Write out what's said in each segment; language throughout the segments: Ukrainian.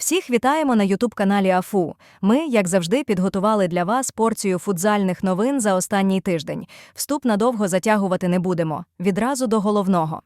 Всіх вітаємо на Ютуб-каналі АФУ. Ми, як завжди, підготували для вас порцію футзальних новин за останній тиждень. Вступ надовго затягувати не будемо. Відразу до головного.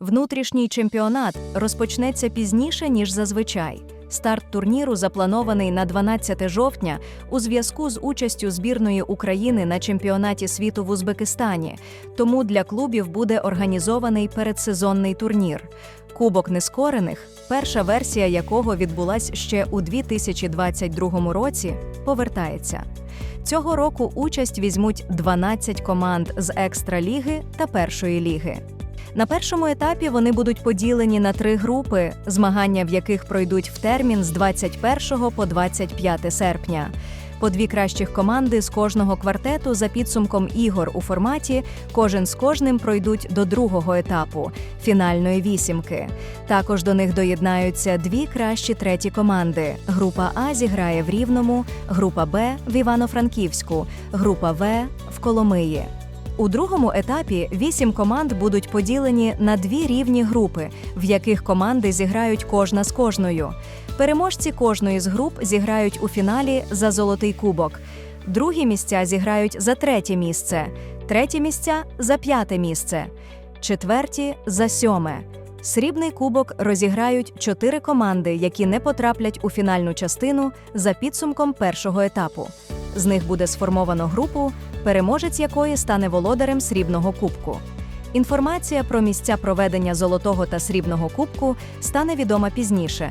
Внутрішній чемпіонат розпочнеться пізніше, ніж зазвичай. Старт турніру запланований на 12 жовтня у зв'язку з участю збірної України на чемпіонаті світу в Узбекистані. Тому для клубів буде організований передсезонний турнір. Кубок нескорених, перша версія якого відбулась ще у 2022 році, повертається. Цього року участь візьмуть 12 команд з екстраліги та першої ліги. На першому етапі вони будуть поділені на три групи, змагання в яких пройдуть в термін з 21 по 25 серпня. По дві кращих команди з кожного квартету за підсумком ігор у форматі кожен з кожним пройдуть до другого етапу фінальної вісімки. Також до них доєднаються дві кращі треті команди. Група А зіграє в Рівному, група Б в Івано-Франківську, група В в Коломиї. У другому етапі вісім команд будуть поділені на дві рівні групи, в яких команди зіграють кожна з кожною. Переможці кожної з груп зіграють у фіналі за золотий кубок. Другі місця зіграють за третє місце, треті місця за п'яте місце, четверті за сьоме. Срібний кубок розіграють чотири команди, які не потраплять у фінальну частину за підсумком першого етапу. З них буде сформовано групу, переможець якої стане володарем срібного кубку. Інформація про місця проведення золотого та срібного кубку стане відома пізніше.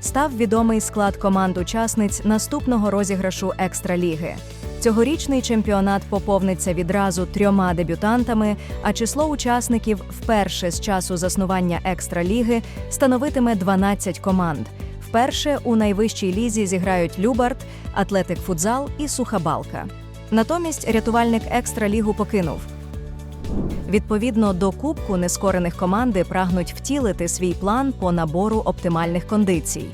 Став відомий склад команд-учасниць наступного розіграшу екстраліги. Цьогорічний чемпіонат поповниться відразу трьома дебютантами, а число учасників вперше з часу заснування екстраліги становитиме 12 команд. Вперше у найвищій лізі зіграють Любарт, Атлетик Футзал і Сухабалка. Натомість рятувальник екстралігу покинув. Відповідно до кубку нескорених команди прагнуть втілити свій план по набору оптимальних кондицій.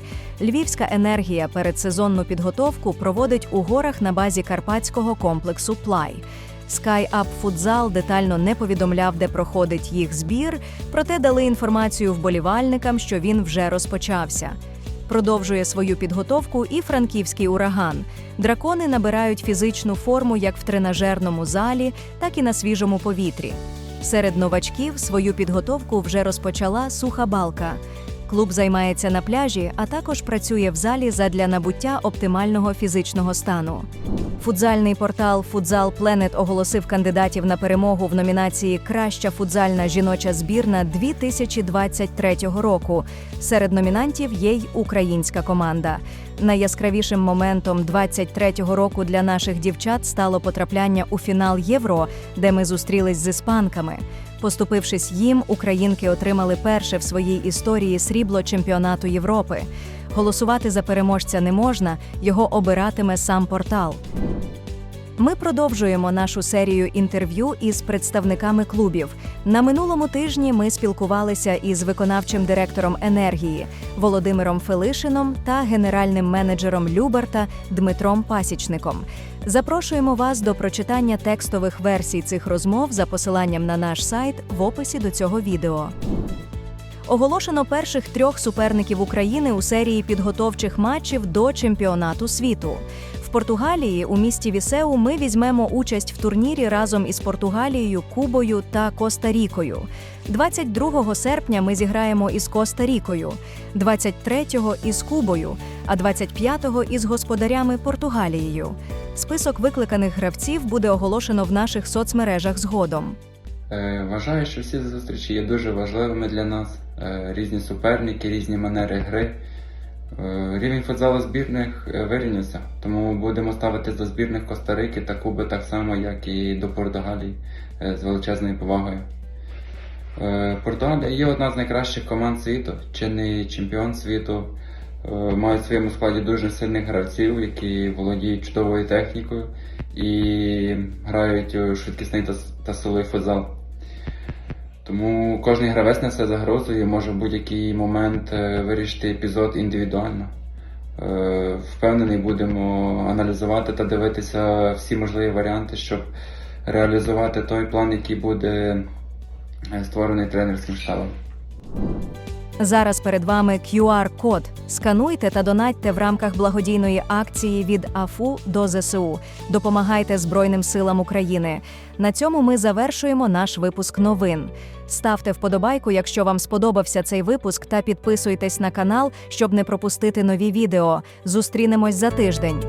Львівська енергія передсезонну підготовку проводить у горах на базі карпатського комплексу Плай. Sky Up Futsal детально не повідомляв, де проходить їх збір, проте дали інформацію вболівальникам, що він вже розпочався. Продовжує свою підготовку і франківський ураган. Дракони набирають фізичну форму як в тренажерному залі, так і на свіжому повітрі. Серед новачків свою підготовку вже розпочала суха балка. Клуб займається на пляжі, а також працює в залі задля набуття оптимального фізичного стану. Футзальний портал Futsal Planet оголосив кандидатів на перемогу в номінації Краща футзальна жіноча збірна 2023 року. Серед номінантів є й українська команда. Найяскравішим моментом 23-го року для наших дівчат стало потрапляння у фінал Євро, де ми зустрілись з іспанками. Поступившись їм, українки отримали перше в своїй історії срібло чемпіонату Європи. Голосувати за переможця не можна, його обиратиме сам портал. Ми продовжуємо нашу серію інтерв'ю із представниками клубів. На минулому тижні ми спілкувалися із виконавчим директором енергії Володимиром Фелишином та генеральним менеджером Люберта Дмитром Пасічником. Запрошуємо вас до прочитання текстових версій цих розмов за посиланням на наш сайт в описі до цього відео. Оголошено перших трьох суперників України у серії підготовчих матчів до чемпіонату світу. Португалії у місті Вісеу ми візьмемо участь в турнірі разом із Португалією, Кубою та Коста-Рікою. 22 серпня ми зіграємо із Коста-Рікою, 23-го із Кубою, а 25-го із господарями Португалією. Список викликаних гравців буде оголошено в наших соцмережах згодом. Е, Вважаю, що всі зустрічі є дуже важливими для нас. Е, Різні суперники, різні манери гри. Е, Рівень футзалу збірних е, вирівнявся, тому будемо ставити до збірних Коста-Рики та Куби так само, як і до Португалії е, з величезною повагою. Португалія є одна з найкращих команд світу, чинний чемпіон світу. Мають в своєму складі дуже сильних гравців, які володіють чудовою технікою і грають у швидкісний та силовий футзал. Тому кожен гравець несе загрозу і може в будь-який момент е, вирішити епізод індивідуально. Е, Впевнений, будемо аналізувати та дивитися всі можливі варіанти, щоб реалізувати той план, який буде е, створений тренерським штабом. Зараз перед вами QR-код. Скануйте та донатьте в рамках благодійної акції від АФУ до ЗСУ. Допомагайте Збройним силам України. На цьому ми завершуємо наш випуск новин. Ставте вподобайку, якщо вам сподобався цей випуск, та підписуйтесь на канал, щоб не пропустити нові відео. Зустрінемось за тиждень.